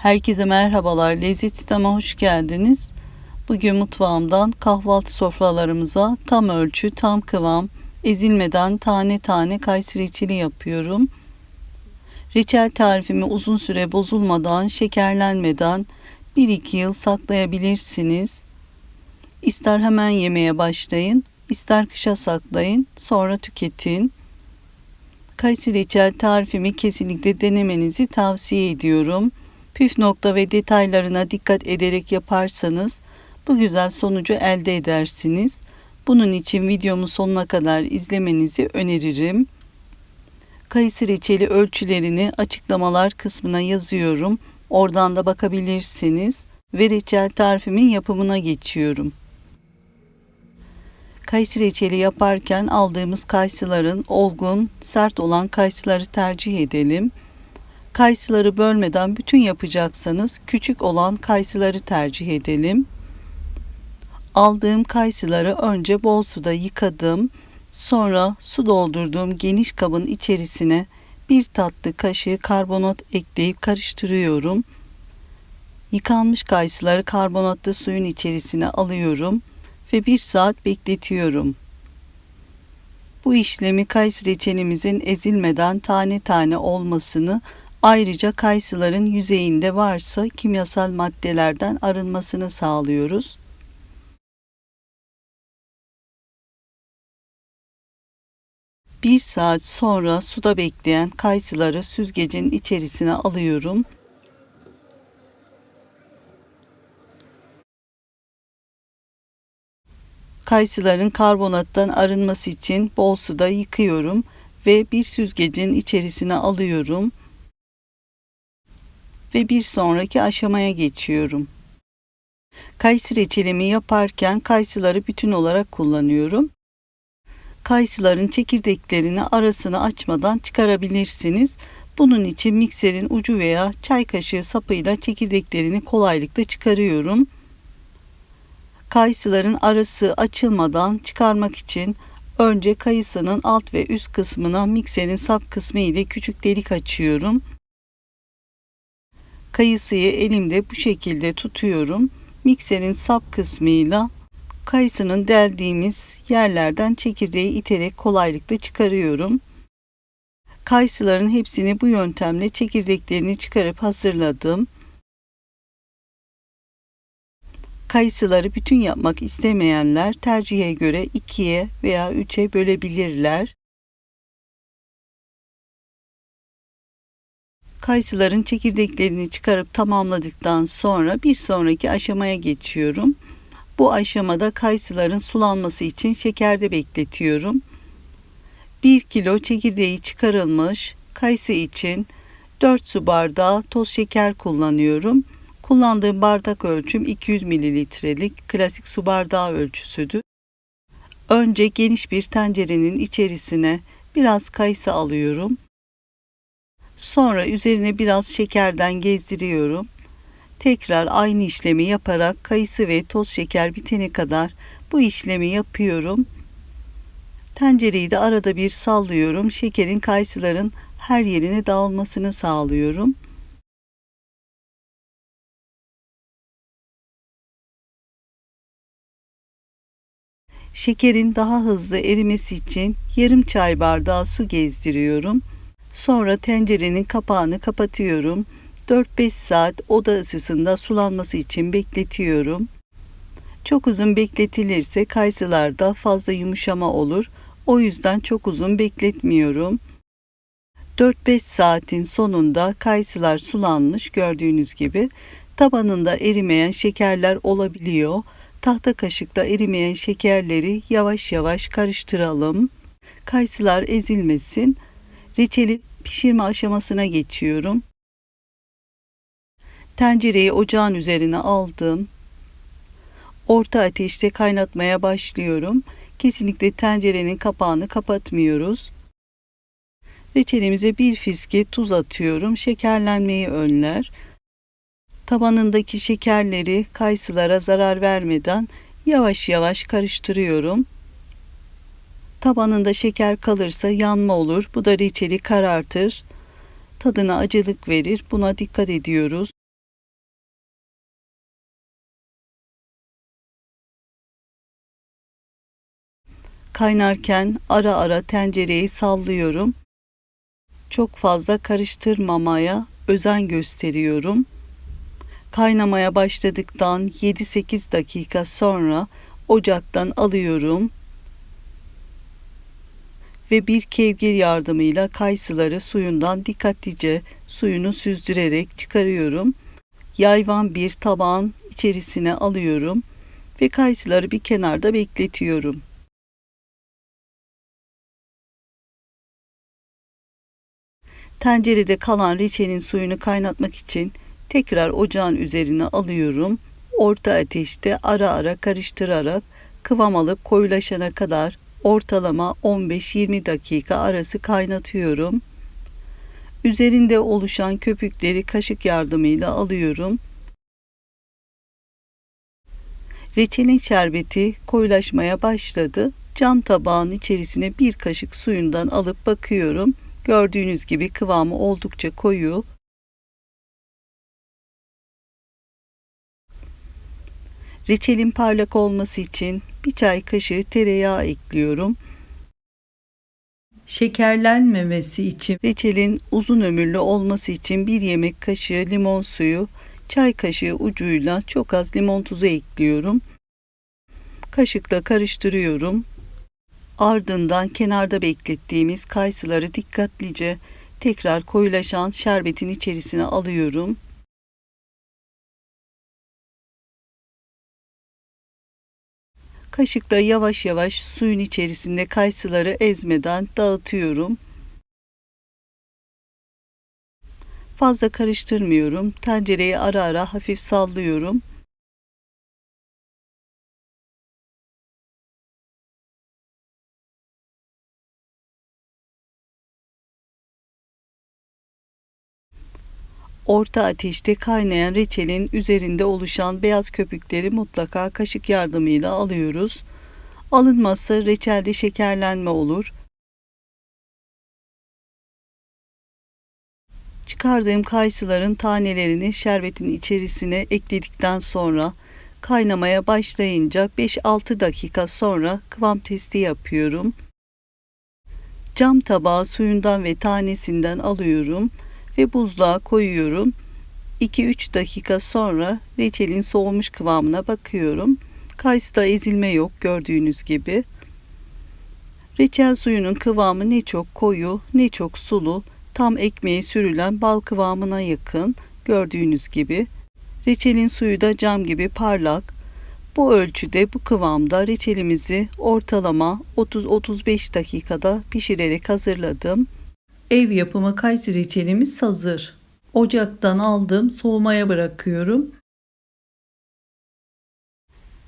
Herkese merhabalar. Lezzet Sistem'e hoş geldiniz. Bugün mutfağımdan kahvaltı sofralarımıza tam ölçü, tam kıvam, ezilmeden tane tane kayseri reçeli yapıyorum. Reçel tarifimi uzun süre bozulmadan, şekerlenmeden 1-2 yıl saklayabilirsiniz. İster hemen yemeye başlayın, ister kışa saklayın, sonra tüketin. Kayseri reçel tarifimi kesinlikle denemenizi tavsiye ediyorum. Püf nokta ve detaylarına dikkat ederek yaparsanız bu güzel sonucu elde edersiniz. Bunun için videomu sonuna kadar izlemenizi öneririm. Kayısı reçeli ölçülerini açıklamalar kısmına yazıyorum. Oradan da bakabilirsiniz ve reçel tarifimin yapımına geçiyorum. Kayısı reçeli yaparken aldığımız kayısıların olgun, sert olan kayısıları tercih edelim. Kayısıları bölmeden bütün yapacaksanız küçük olan kayısıları tercih edelim. Aldığım kayısıları önce bol suda yıkadım. Sonra su doldurduğum geniş kabın içerisine bir tatlı kaşığı karbonat ekleyip karıştırıyorum. Yıkanmış kayısıları karbonatlı suyun içerisine alıyorum ve bir saat bekletiyorum. Bu işlemi kayısı reçelimizin ezilmeden tane tane olmasını Ayrıca kayısıların yüzeyinde varsa kimyasal maddelerden arınmasını sağlıyoruz. Bir saat sonra suda bekleyen kayısıları süzgecin içerisine alıyorum. Kayısıların karbonattan arınması için bol suda yıkıyorum ve bir süzgecin içerisine alıyorum ve bir sonraki aşamaya geçiyorum. Kayısı reçelimi yaparken kayısıları bütün olarak kullanıyorum. Kayısıların çekirdeklerini arasını açmadan çıkarabilirsiniz. Bunun için mikserin ucu veya çay kaşığı sapıyla çekirdeklerini kolaylıkla çıkarıyorum. Kayısıların arası açılmadan çıkarmak için önce kayısının alt ve üst kısmına mikserin sap kısmı ile küçük delik açıyorum. Kayısıyı elimde bu şekilde tutuyorum. Mikserin sap kısmıyla kayısının deldiğimiz yerlerden çekirdeği iterek kolaylıkla çıkarıyorum. Kayısıların hepsini bu yöntemle çekirdeklerini çıkarıp hazırladım. Kayısıları bütün yapmak istemeyenler tercihe göre ikiye veya üçe bölebilirler. Kayısıların çekirdeklerini çıkarıp tamamladıktan sonra bir sonraki aşamaya geçiyorum. Bu aşamada kayısıların sulanması için şekerde bekletiyorum. 1 kilo çekirdeği çıkarılmış kayısı için 4 su bardağı toz şeker kullanıyorum. Kullandığım bardak ölçüm 200 mililitrelik klasik su bardağı ölçüsüdür. Önce geniş bir tencerenin içerisine biraz kayısı alıyorum. Sonra üzerine biraz şekerden gezdiriyorum. Tekrar aynı işlemi yaparak kayısı ve toz şeker bitene kadar bu işlemi yapıyorum. Tencereyi de arada bir sallıyorum. Şekerin kayısıların her yerine dağılmasını sağlıyorum. Şekerin daha hızlı erimesi için yarım çay bardağı su gezdiriyorum. Sonra tencerenin kapağını kapatıyorum. 4-5 saat oda ısısında sulanması için bekletiyorum. Çok uzun bekletilirse kayısılarda fazla yumuşama olur. O yüzden çok uzun bekletmiyorum. 4-5 saatin sonunda kayısılar sulanmış gördüğünüz gibi. Tabanında erimeyen şekerler olabiliyor. Tahta kaşıkla erimeyen şekerleri yavaş yavaş karıştıralım. Kayısılar ezilmesin. Reçeli pişirme aşamasına geçiyorum. Tencereyi ocağın üzerine aldım. Orta ateşte kaynatmaya başlıyorum. Kesinlikle tencerenin kapağını kapatmıyoruz. Reçelimize bir fiske tuz atıyorum. Şekerlenmeyi önler. Tabanındaki şekerleri kayısılara zarar vermeden yavaş yavaş karıştırıyorum. Tabanında şeker kalırsa yanma olur. Bu da reçeli karartır. Tadına acılık verir. Buna dikkat ediyoruz. Kaynarken ara ara tencereyi sallıyorum. Çok fazla karıştırmamaya özen gösteriyorum. Kaynamaya başladıktan 7-8 dakika sonra ocaktan alıyorum ve bir kevgir yardımıyla kayısıları suyundan dikkatlice suyunu süzdürerek çıkarıyorum. Yayvan bir tabağın içerisine alıyorum ve kayısıları bir kenarda bekletiyorum. Tencerede kalan reçelin suyunu kaynatmak için tekrar ocağın üzerine alıyorum. Orta ateşte ara ara karıştırarak kıvam alıp koyulaşana kadar ortalama 15-20 dakika arası kaynatıyorum. Üzerinde oluşan köpükleri kaşık yardımıyla alıyorum. Reçelin şerbeti koyulaşmaya başladı. Cam tabağın içerisine bir kaşık suyundan alıp bakıyorum. Gördüğünüz gibi kıvamı oldukça koyu. Reçelin parlak olması için bir çay kaşığı tereyağı ekliyorum. Şekerlenmemesi için reçelin uzun ömürlü olması için bir yemek kaşığı limon suyu, çay kaşığı ucuyla çok az limon tuzu ekliyorum. Kaşıkla karıştırıyorum. Ardından kenarda beklettiğimiz kayısıları dikkatlice tekrar koyulaşan şerbetin içerisine alıyorum. Kaşıkla yavaş yavaş suyun içerisinde kayısıları ezmeden dağıtıyorum. Fazla karıştırmıyorum. Tencereyi ara ara hafif sallıyorum. Orta ateşte kaynayan reçelin üzerinde oluşan beyaz köpükleri mutlaka kaşık yardımıyla alıyoruz. Alınmazsa reçelde şekerlenme olur. Çıkardığım kayısıların tanelerini şerbetin içerisine ekledikten sonra kaynamaya başlayınca 5-6 dakika sonra kıvam testi yapıyorum. Cam tabağı suyundan ve tanesinden alıyorum ve buzluğa koyuyorum. 2-3 dakika sonra reçelin soğumuş kıvamına bakıyorum. Kayısıda ezilme yok gördüğünüz gibi. Reçel suyunun kıvamı ne çok koyu ne çok sulu, tam ekmeğe sürülen bal kıvamına yakın gördüğünüz gibi. Reçelin suyu da cam gibi parlak. Bu ölçüde bu kıvamda reçelimizi ortalama 30-35 dakikada pişirerek hazırladım. Ev yapımı kayısı reçelimiz hazır. Ocaktan aldım, soğumaya bırakıyorum.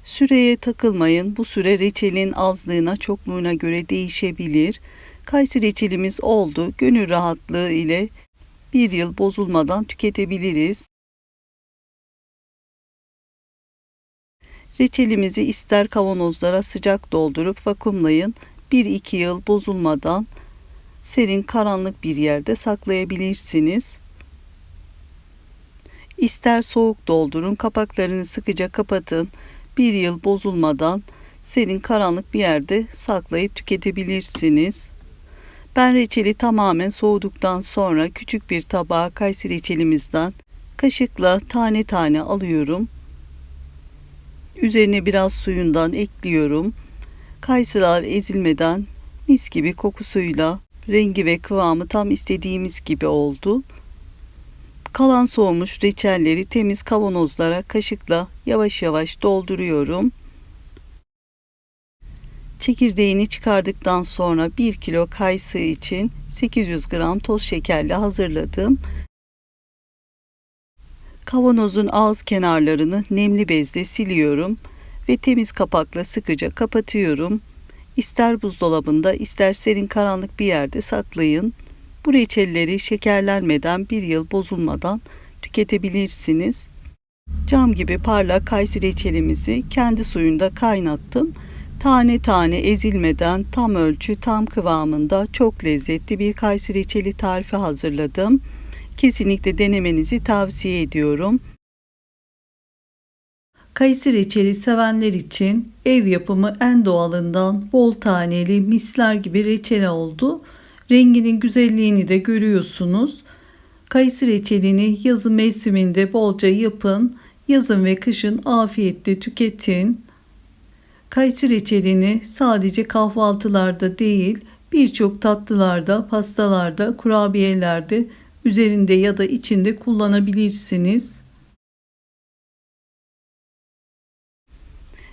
Süreye takılmayın. Bu süre reçelin azlığına, çokluğuna göre değişebilir. Kayısı reçelimiz oldu. Gönül rahatlığı ile bir yıl bozulmadan tüketebiliriz. Reçelimizi ister kavanozlara sıcak doldurup vakumlayın. 1-2 yıl bozulmadan serin karanlık bir yerde saklayabilirsiniz. İster soğuk doldurun, kapaklarını sıkıca kapatın. Bir yıl bozulmadan serin karanlık bir yerde saklayıp tüketebilirsiniz. Ben reçeli tamamen soğuduktan sonra küçük bir tabağa kayısı reçelimizden kaşıkla tane tane alıyorum. Üzerine biraz suyundan ekliyorum. Kayısılar ezilmeden mis gibi kokusuyla rengi ve kıvamı tam istediğimiz gibi oldu. Kalan soğumuş reçelleri temiz kavanozlara kaşıkla yavaş yavaş dolduruyorum. Çekirdeğini çıkardıktan sonra 1 kilo kayısı için 800 gram toz şekerle hazırladım. Kavanozun ağız kenarlarını nemli bezle siliyorum ve temiz kapakla sıkıca kapatıyorum. İster buzdolabında ister serin karanlık bir yerde saklayın. Bu reçelleri şekerlenmeden bir yıl bozulmadan tüketebilirsiniz. Cam gibi parlak kayısı reçelimizi kendi suyunda kaynattım. Tane tane ezilmeden tam ölçü tam kıvamında çok lezzetli bir kayısı reçeli tarifi hazırladım. Kesinlikle denemenizi tavsiye ediyorum. Kayısı reçeli sevenler için ev yapımı en doğalından bol taneli misler gibi reçel oldu. Renginin güzelliğini de görüyorsunuz. Kayısı reçelini yazın mevsiminde bolca yapın. Yazın ve kışın afiyetle tüketin. Kayısı reçelini sadece kahvaltılarda değil, birçok tatlılarda, pastalarda, kurabiyelerde üzerinde ya da içinde kullanabilirsiniz.